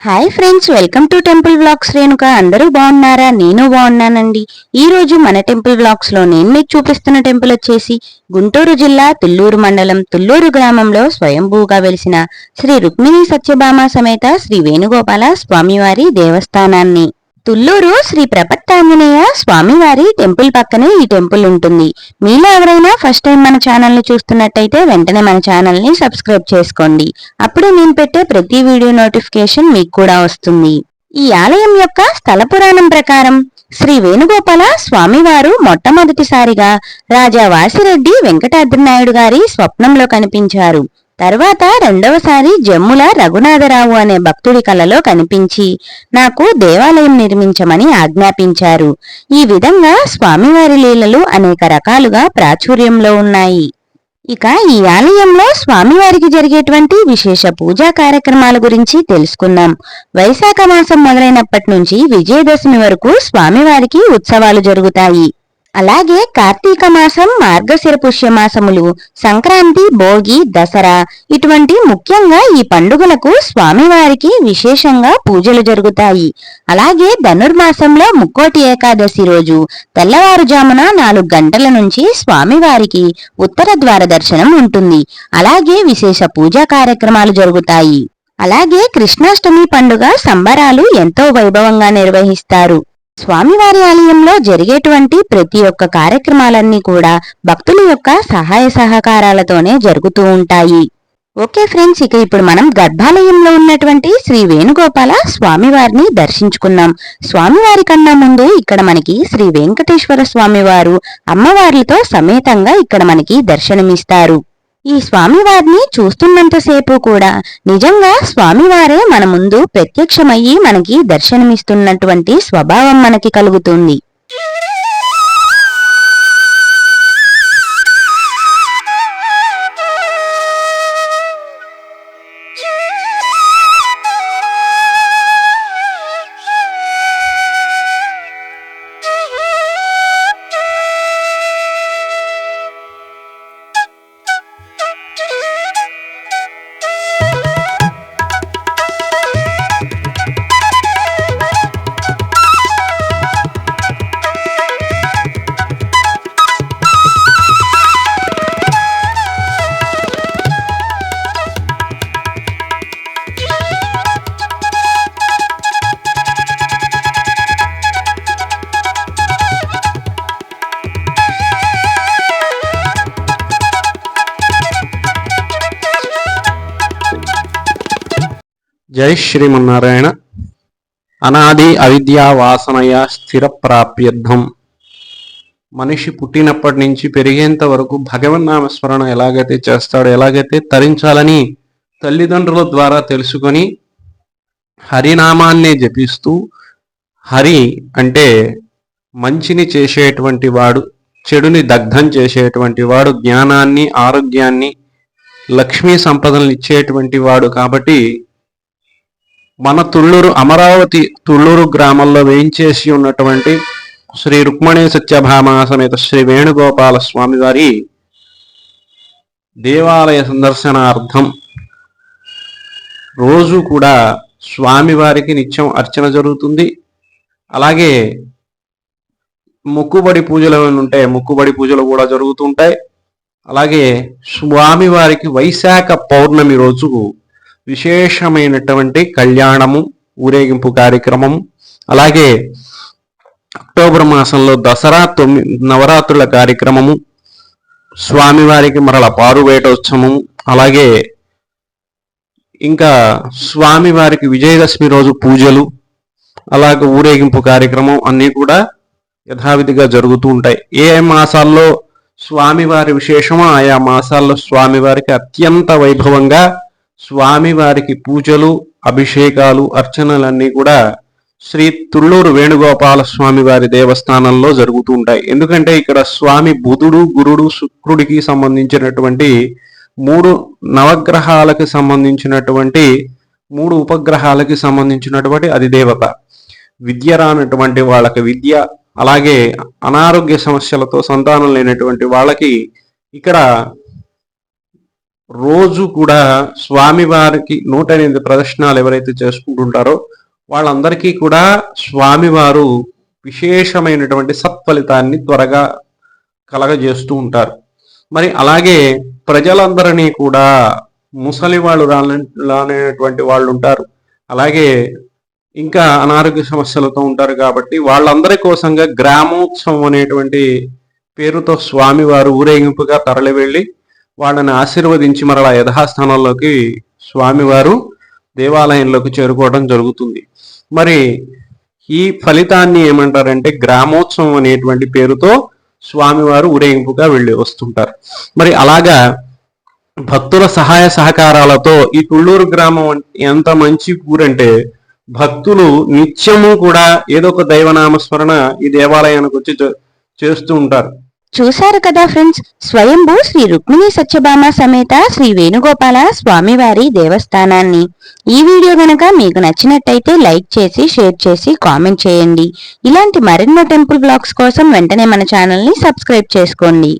Hi friends welcome to temple blogs Renuka అందరూ బాగున్నారా? నేను బాగున్నానండి. ఈ రోజు మన టెంపుల్ బ్లాగ్స్లో నేను మీకు చూపిస్తున్న టెంపుల్ వచ్చేసి గుంటూరు జిల్లా తుల్లూరు మండలం తుల్లూరు గ్రామంలో స్వయంభూగా వెలిసిన శ్రీ రుక్మిణి సత్యభామ సమేత శ్రీ వేణుగోపాల స్వామివారి దేవస్థానాన్ని. తుల్లూరు శ్రీ ప్రపత్తాంజనేయ స్వామివారి టెంపుల్ పక్కనే ఈ టెంపుల్ ఉంటుంది. మీలో ఎవరైనా ఫస్ట్ టైం మన ఛానల్ని చూస్తున్నట్టయితే వెంటనే మన ఛానల్ని సబ్స్క్రైబ్ చేసుకోండి. అప్పుడే నేను పెట్టే ప్రతి వీడియో నోటిఫికేషన్ మీకు కూడా వస్తుంది. ఈ ఆలయం యొక్క స్థల పురాణం ప్రకారం శ్రీ వేణుగోపాల స్వామివారు మొట్టమొదటిసారిగా రాజా వాసిరెడ్డి వెంకటాద్రి నాయుడు గారి స్వప్నంలో కనిపించారు. తర్వాత రెండవసారి జమ్ముల రఘునాథరావు అనే భక్తుడి కలలో కనిపించి నాకు దేవాలయం నిర్మించమని ఆజ్ఞాపించారు. ఈ విధంగా స్వామివారి లీలలు అనేక రకాలుగా ప్రాచుర్యంలో ఉన్నాయి. ఇక ఈ ఆలయంలో స్వామివారికి జరిగేటువంటి విశేష పూజా కార్యక్రమాల గురించి తెలుసుకుందాం. వైశాఖ మాసం మొదలైనప్పటి నుంచి విజయదశమి వరకు స్వామివారికి ఉత్సవాలు జరుగుతాయి. అలాగే కార్తీక మాసం మార్గశిర పుష్యమాసములు సంక్రాంతి భోగి దసరా ఇటువంటి ముఖ్యంగా ఈ పండుగలకు స్వామివారికి విశేషంగా పూజలు జరుగుతాయి. అలాగే ధనుర్మాసంలో ముక్కోటి ఏకాదశి రోజు తెల్లవారుజామున నాలుగు గంటల నుంచి స్వామివారికి ఉత్తర ద్వార దర్శనం ఉంటుంది. అలాగే విశేష పూజా కార్యక్రమాలు జరుగుతాయి. అలాగే కృష్ణాష్టమి పండుగ సంబరాలు ఎంతో వైభవంగా నిర్వహిస్తారు. స్వామివారి ఆలయంలో జరిగేటువంటి ప్రతి ఒక్క కార్యక్రమాలన్నీ కూడా భక్తుల యొక్క సహాయ సహకారాలతోనే జరుగుతూ ఉంటాయి. ఓకే ఫ్రెండ్స్ ఇక ఇప్పుడు మనం గర్భాలయంలో ఉన్నటువంటి శ్రీ వేణుగోపాల స్వామివారిని దర్శించుకున్నాం స్వామివారి కన్నా ముందు ఇక్కడ మనకి శ్రీ వెంకటేశ్వర స్వామివారు అమ్మవార్లతో సమేతంగా ఇక్కడ మనకి దర్శనమిస్తారు. ఈ స్వామివారిని చూస్తున్నంతసేపు కూడా నిజంగా స్వామివారే మన ముందు ప్రత్యక్షమయ్యి మనకి దర్శనమిస్తున్నటువంటి స్వభావం మనకి కలుగుతుంది. జై శ్రీమన్నారాయణ. అనాది అవిద్యా వాసనయ స్థిర ప్రాప్యర్థం మనిషి పుట్టినప్పటి నుంచి పెరిగేంత వరకు భగవన్నామస్మరణ ఎలాగైతే చేస్తాడో ఎలాగైతే తరించాలని తల్లిదండ్రుల ద్వారా తెలుసుకొని హరినామాన్నే జపిస్తూ హరి అంటే మంచిని చేసేటువంటి వాడు చెడుని దగ్ధం చేసేటువంటి వాడు జ్ఞానాన్ని ఆరోగ్యాన్ని లక్ష్మీ సంపదలను ఇచ్చేటువంటి వాడు కాబట్టి మన తుళ్ళూరు అమరావతి తుళ్ళూరు గ్రామంలో వేయించేసి ఉన్నటువంటి శ్రీ రుక్మణి సత్యభామ సమేత శ్రీ వేణుగోపాల స్వామి వారి దేవాలయ సందర్శనార్థం రోజు కూడా స్వామివారికి నిత్యం అర్చన జరుగుతుంది. అలాగే మొక్కుబడి పూజలు ఉంటే మొక్కుబడి పూజలు కూడా జరుగుతుంటాయి అలాగే స్వామివారికి వైశాఖ పౌర్ణమి రోజు విశేషమైనటువంటి కళ్యాణము ఊరేగింపు కార్యక్రమం అలాగే అక్టోబర్ మాసంలో దసరా తొమ్మిది నవరాత్రుల కార్యక్రమము స్వామివారికి మరల పారువేట ఉత్సవము అలాగే ఇంకా స్వామివారికి విజయదశమి రోజు పూజలు అలాగే ఊరేగింపు కార్యక్రమం అన్నీ కూడా యథావిధిగా జరుగుతూ ఉంటాయి. ఏ మాసాల్లో స్వామివారి విశేషమో ఆయా మాసాల్లో స్వామివారికి అత్యంత వైభవంగా స్వామివారికి పూజలు అభిషేకాలు అర్చనలన్నీ కూడా శ్రీ తుళ్ళూరు వేణుగోపాల స్వామి వారి దేవస్థానంలో జరుగుతూ ఉంటాయి. ఎందుకంటే ఇక్కడ స్వామి బుధుడు గురుడు శుక్రుడికి సంబంధించినటువంటి మూడు నవగ్రహాలకి సంబంధించినటువంటి మూడు ఉపగ్రహాలకి సంబంధించినటువంటి అధిదేవత విద్య రానటువంటి వాళ్ళకి విద్య అలాగే అనారోగ్య సమస్యలతో సంతానం లేనటువంటి వాళ్ళకి ఇక్కడ రోజు కూడా స్వామివారికి నూట ఎనిమిది ప్రదర్శనాలు ఎవరైతే చేసుకుంటుంటారో వాళ్ళందరికీ కూడా స్వామివారు విశేషమైనటువంటి సత్ఫలితాన్ని త్వరగా కలగజేస్తూ ఉంటారు. మరి అలాగే ప్రజలందరినీ కూడా ముసలి వాళ్ళు రానటువంటి వాళ్ళు ఉంటారు. అలాగే ఇంకా అనారోగ్య సమస్యలతో ఉంటారు కాబట్టి వాళ్ళందరి కోసంగా గ్రామోత్సవం అనేటువంటి పేరుతో స్వామివారు ఊరేగింపుగా తరలి వెళ్ళి వాళ్ళని ఆశీర్వదించి మరలా యథాస్థానంలోకి స్వామివారు దేవాలయంలోకి చేరుకోవడం జరుగుతుంది. మరి ఈ ఫలితాన్ని ఏమంటారంటే గ్రామోత్సవం అనేటువంటి పేరుతో స్వామివారు ఊరేగింపుగా వెళ్ళి వస్తుంటారు. మరి అలాగా భక్తుల సహాయ సహకారాలతో ఈ తుళ్ళూరు గ్రామం ఎంత మంచి ఊరంటే భక్తులు నిత్యము కూడా ఏదో ఒక దైవనామస్మరణ ఈ దేవాలయానికి వచ్చి చేస్తూ ఉంటారు. చూశారు కదా ఫ్రెండ్స్? స్వయంభూ శ్రీ రుక్మిణి సత్యభామ సమేత శ్రీ వేణుగోపాల స్వామివారి దేవస్థానాన్ని. ఈ వీడియో గనక మీకు నచ్చినట్టయితే లైక్ చేసి షేర్ చేసి కామెంట్ చేయండి. ఇలాంటి మరెన్నో టెంపుల్ బ్లాగ్స్ కోసం వెంటనే మన ఛానల్ని సబ్స్క్రైబ్ చేసుకోండి.